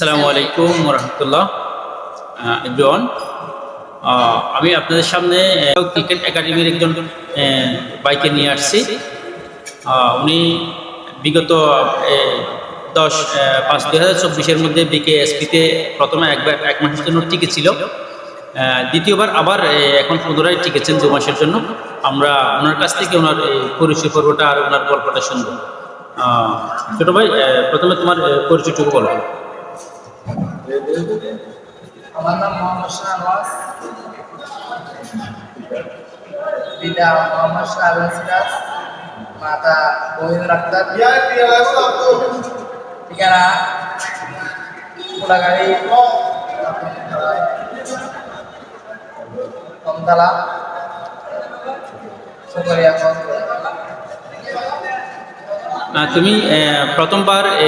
আসসালামু আলাইকুম রহমতুল্লাহ এভরিওয়ান আমি আপনাদের সামনে ক্রিকেট একাডেমির একজন বাইকে নিয়ে আসছি। উনি বিগত দশ পাঁচ দুই হাজার চব্বিশের মধ্যে বিকে এসপিতে প্রথমে একবার, এক মাসের জন্য টিকেছিল ছিল। দ্বিতীয়বার আবার এখন পুনরায় টিকেছেন দু মাসের জন্য। আমরা ওনার কাছ থেকে ওনার পরিচয় পর্বটা আর ওনার গল্পটা শুনব। ছোটো ভাই প্রথমে তোমার পরিচয়টুকু বলো। আমার নাম মোহাম্মদ শাহনওয়াজ পিতা মোহাম্মদ শাহবাজ সিরাজ মাতা বহিনুর আক্তার ঠিকানা কোলাগাড়ি কমতলা সুকরিয়া আহ, তুমি আহ, প্রথমবার আহ,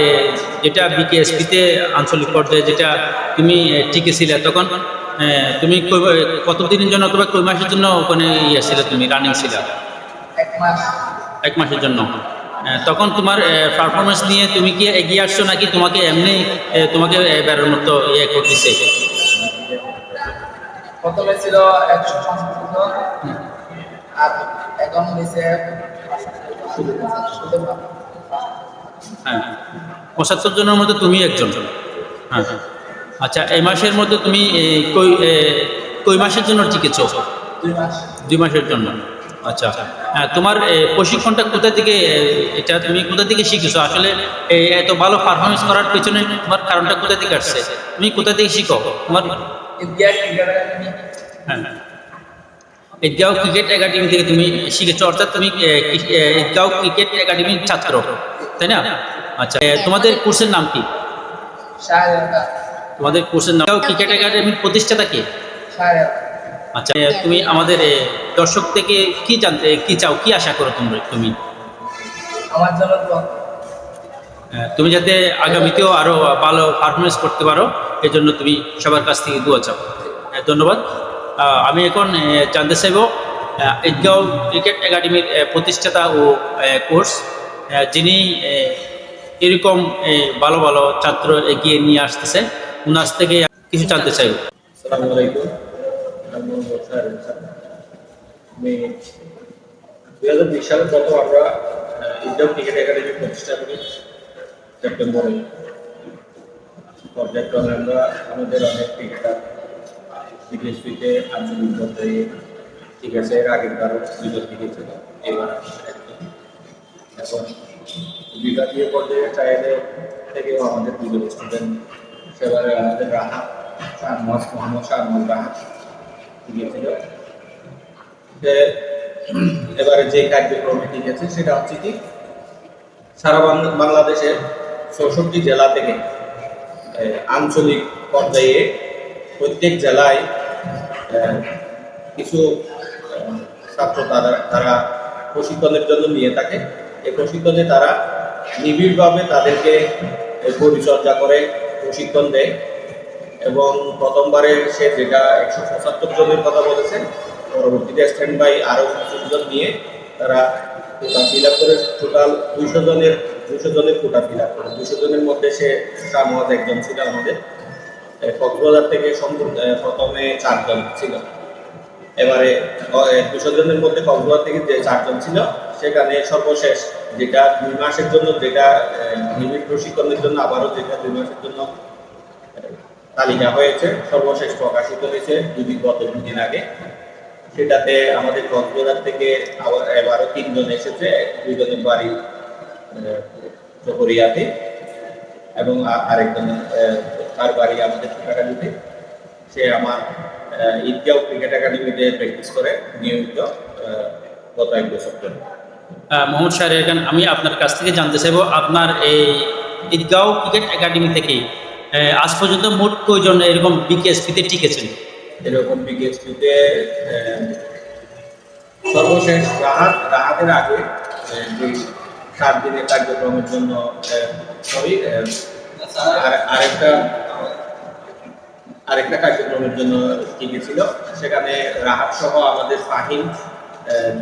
যেটা বিকেএসপিতে আঞ্চলিক পর্যায়ে যেটা তুমি টিকেছিলে তখন তুমি কতদিনের জন্য অথবা কই মাসের জন্য ওখানে ইয়ে ছিলে তুমি রানিং ছিল? এক মাস। এক মাসের জন্য। তখন তোমার পারফরমেন্স নিয়ে তুমি কি এগিয়ে আসছো নাকি তোমাকে এমনি তোমাকে আহ, বেরোর মতো ইয়ে করতেছে? প্রথমে ছিল একশো আর এখন দিছে হ্যাঁ। পঁচাত্তর জনের মধ্যে তুমি একজন। হ্যাঁ। হ্যাঁ। আচ্ছা এই মাসের মধ্যে তুমি কই কই মাসের জন্য টিকেছো? দুই মাসের জন্য। আচ্ছা। হ্যাঁ তোমার প্রশিক্ষণটা কোথা থেকে এটা তুমি কোথা থেকে শিখেছো? আসলে এই এত ভালো পারফরমেন্স করার পেছনে তোমার কারণটা কোথা থেকে আসছে? তুমি কোথা থেকে শিখো? তোমার ঈদগাহ ক্রিকেট একাডেমি। হ্যাঁ ঈদগাঁও ক্রিকেট একাডেমি থেকে তুমি শিখেছো অর্থাৎ তুমি ঈদগাঁও ক্রিকেট একাডেমির ছাত্র তাই না? আচ্ছা তোমাদের কোর্সের নাম কি? তোমাদের কোর্সের নাম? ক্রিকেট একাডেমির প্রতিষ্ঠাতা কি? আচ্ছা তুমি আমাদের দর্শক থেকে কি জানতে কি চাও কি আশা করো তোমরা তুমি? আমার জন্য তুমি যাতে আগামীতেও আরও ভালো পারফরমেন্স করতে পারো এই জন্য তুমি সবার কাছ থেকে দোয়া চাও। ধন্যবাদ। আমি এখন জানতে চাইব ঈদগাঁও ক্রিকেট একাডেমির প্রতিষ্ঠাতা ও কোর্স যিনি এরকম ভালো ভালো ছাত্র এগিয়ে নিয়ে আসতেছে। কাছ থেকে কিছু জানতে আমি দুই হাজার বিশ সালে প্রথম আমরা ক্রিকেট প্রতিষ্ঠা করি, সেপ্টেম্বরে। আমরা আমাদের অনেক ঠিক আছে, এর আগের কারও দুজন টিকেছিল এবার এখন বিভাগীয় পর্যায়ে চাইলে থেকেও আমাদের দুজন স্টুডেন্ট সেবারে আমাদের রাহা শাহনওয়াজ মোহাম্মদ শাহনওয়াজ রাহা গিয়েছিল এবারে যে কার্যক্রমে আছে সেটা হচ্ছে কি, সারা বাংলাদেশের চৌষট্টি জেলা থেকে আঞ্চলিক পর্যায়ে প্রত্যেক জেলায় কিছু ছাত্র তারা তারা প্রশিক্ষণের জন্য নিয়ে থাকে। এই প্রশিক্ষণে তারা নিবিড়ভাবে তাদেরকে পরিচর্যা করে, প্রশিক্ষণ দেয় এবং প্রথমবারে সে যেটা একশো পঁচাত্তর জনের কথা বলেছে, পরবর্তীতে স্ট্যান্ড বাই আরও পঁচিশ জন নিয়ে তারা কোটা ফিল আপ করে টোটাল দুইশো জনের দুশো জনের কোটা ফিল আপ করে। দুশো জনের মধ্যে সে শাহমহাজ একজন ছিল আমাদের। কক্সবাজার থেকে সম্পূর্ণ প্রথমে চারজন ছিল। এবারে দুশো জনের মধ্যে কক্সবাজার থেকে যে চারজন ছিল, সেখানে সর্বশেষ যেটা দুই মাসের জন্য, যেটা নিবিড় প্রশিক্ষণের জন্য, আবারও যেটা দুই মাসের জন্য তালিকা হয়েছে, সর্বশেষ প্রকাশিত হয়েছে দুদিন গত দুদিন আগে। সেটাতে আমাদের কক্সবাজার থেকে আবার এবারও তিনজন এসেছে, দুইজনের বাড়ি চকরিয়াতে, এবং আরেকজন তার বাড়ি আমাদের একাডেমিতে সে আমার ঈদগাঁও ক্রিকেট একাডেমিতে প্র্যাকটিস করে নিয়মিত গত এক বছর ধরে। মোহাম্মদ শাহরিয়ার খান, আমি আপনার কাছ থেকে জানতে চাইব আপনার এই ঈদগাঁও ক্রিকেট একাডেমি থেকে আজ পর্যন্ত মোট কয়জন এরকম বিকেএসপিতে টিকেছেন? এরকম বিকেএসপিতে সর্বশেষ রাহাত, রাহাতের আগে সাত দিনের কার্যক্রমের জন্য সরি আরেকটা আরেকটা কার্যক্রমের জন্য টিকেছিল। সেখানে রাহাত সহ আমাদের ফাহিম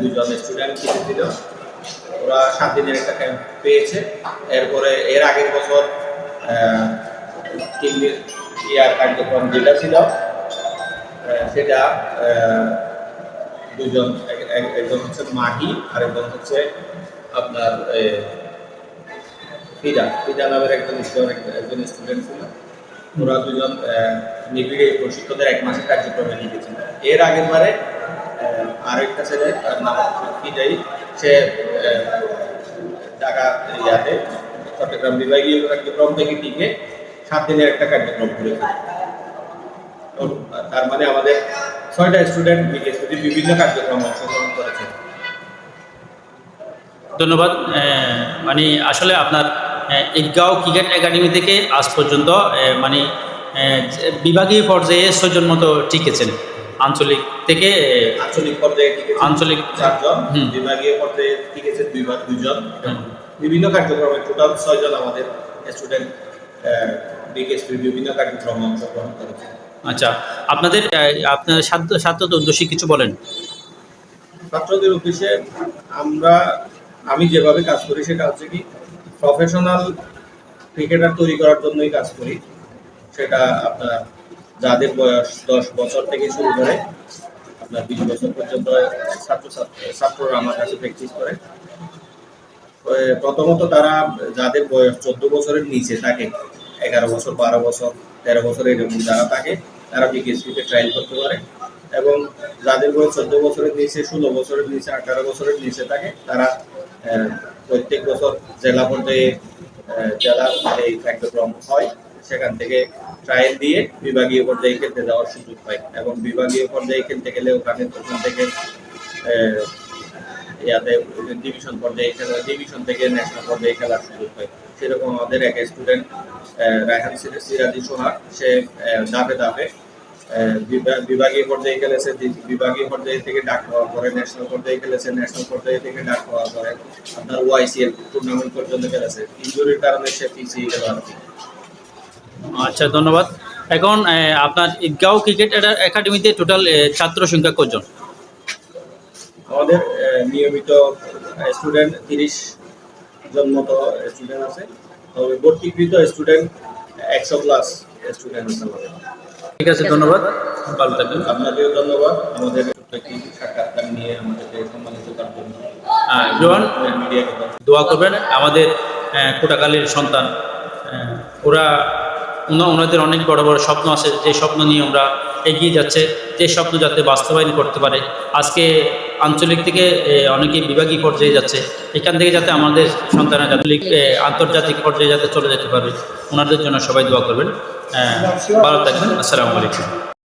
দুজন স্টুডেন্ট টিকেছিল। ওরা সাত দিনের একটা ক্যাম্প পেয়েছে। এরপরে এর আগের বছর তিন দিন কার্যক্রম যেটা ছিল সেটা দুজন, এক- এক- একজন হচ্ছে মাহি আর একজন হচ্ছে আপনার ফিদা। ফিদা নামের একজন একজন স্টুডেন্ট ছিল। ওরা দুজন নিবিড়ে প্রশিক্ষণের এক মাসের কার্যক্রমে নিয়ে গেছিল এর আগের বারে আরেকটা ছেলে, তার নাম ফিদাই, সে ঢাকা ইয়াতে চট্টগ্রাম বিভাগীয় কার্যক্রম থেকে টিকে সাত দিনের একটা কার্যক্রম করেছে। তার মানে আমাদের ছয়টা স্টুডেন্ট বিভিন্ন কার্যক্রমে অংশগ্রহণ করেছে। ধন্যবাদ। মানে আসলে আপনার ঈদগাঁও ক্রিকেট একাডেমি থেকে আজ পর্যন্ত মানে বিভাগীয় পর্যায়ে ছয়জন মতো টিকেছেন। আঞ্চলিক থেকে আঞ্চলিক পর্যায়ে আঞ্চলিক চারজন। বিভাগীয় পর্যায়ে টিকেছে দুইবার দুইজন হুম। বিভিন্ন কার্যক্রমে টোটাল ছয়জন আমাদের স্টুডেন্ট বিকেএসপির বিভিন্ন কার্যক্রমে অংশগ্রহণ করেছে আচ্ছা আপনাদের আপনার ছাত্র ছাত্রদের উদ্দেশ্যে কিছু বলেন ছাত্রদের উদ্দেশ্যে আমরা আমি যেভাবে কাজ করি সেটা হচ্ছে কি প্রফেশনাল ক্রিকেটার তৈরি করার জন্যই কাজ করি সেটা আপনার যাদের বয়স দশ বছর থেকে শুরু করে, আপনার বিশ বছর পর্যন্ত ছাত্র ছাত্র- ছাত্ররা আমার কাছে প্র্যাকটিস করে। প্রথমত তারা যাদের বয়স চোদ্দ বছরের নিচে থাকে, এগারো বছর, বারো বছর, তেরো বছর, এরকম যারা থাকে, তারা বিকেএসপিতে ট্রায়াল করতে পারে। এবং যাদের বয়স চোদ্দ বছরের নিচে, ষোলো বছরের নিচে, আঠারো বছরের নিচে থাকে, তারা প্রত্যেক বছর জেলা পর্যায়ে জেলা এই কার্যক্রম হয়। সেখান থেকে ট্রায়াল দিয়ে বিভাগীয় পর্যায়ে খেলতে যাওয়ার সুযোগ পায় এবং বিভাগীয় পর্যায়ে খেলতে গেলে ওখানে ওখান থেকে ইয়াতে ডিভিশন পর্যায়ে খেলা ডিভিশন থেকে ন্যাশনাল পর্যায়ে খেলার সুযোগ পায়। সেরকম আমাদের এক স্টুডেন্ট রায়হান সিরা- সিরাজি সোহাগ সে ধাপে ধাপে বিভাগীয় পর্যায়ে খেলেছে বিভাগীয় পর্যায়ে থেকে ডাক পাওয়ার পরে ন্যাশনাল পর্যায়ে খেলেছে ন্যাশনাল পর্যায়ে থেকে ডাক পাওয়ার পরে আপনার ওয়াইসিএল টুর্নামেন্ট পর্যন্ত খেলেছে। ইঞ্জুরির কারণে সে পিছিয়ে গেল আর কি। আচ্ছা ধন্যবাদ। এখন আপনার ঈদগাঁও ক্রিকেট একাডেমিতে টোটাল ছাত্র সংখ্যা কজন আমাদের নিয়মিত স্টুডেন্ট তিরিশ জন মতো স্টুডেন্ট আছে। তবে ভর্তিকৃত স্টুডেন্ট একশো প্লাস স্টুডেন্ট আছে আমাদের। ঠিক আছে ধন্যবাদ। ভালো থাকবেন। আপনাকেও ধন্যবাদ। আমাদের সাক্ষাৎকার নিয়ে আমাদেরকে সম্মানিত করার জন্য। দোয়া করবেন। আমাদের কোটাকালীর সন্তান ওরা ওনাদের অনেক বড় বড় স্বপ্ন আছে যে স্বপ্ন নিয়ে আমরা এগিয়ে যাচ্ছে যে স্বপ্ন যাতে বাস্তবায়ন করতে পারে। আজকে আঞ্চলিক থেকে অনেকে বিভাগীয় পর্যায়ে যাচ্ছে এখান থেকে যাতে আমাদের সন্তানরা আঞ্চলিক আন্তর্জাতিক পর্যায়ে যাতে চলে যেতে পারে ওনাদের জন্য সবাই দোয়া করবেন। আহ, ভালো থাকবেন আসসালামু আলাইকুম।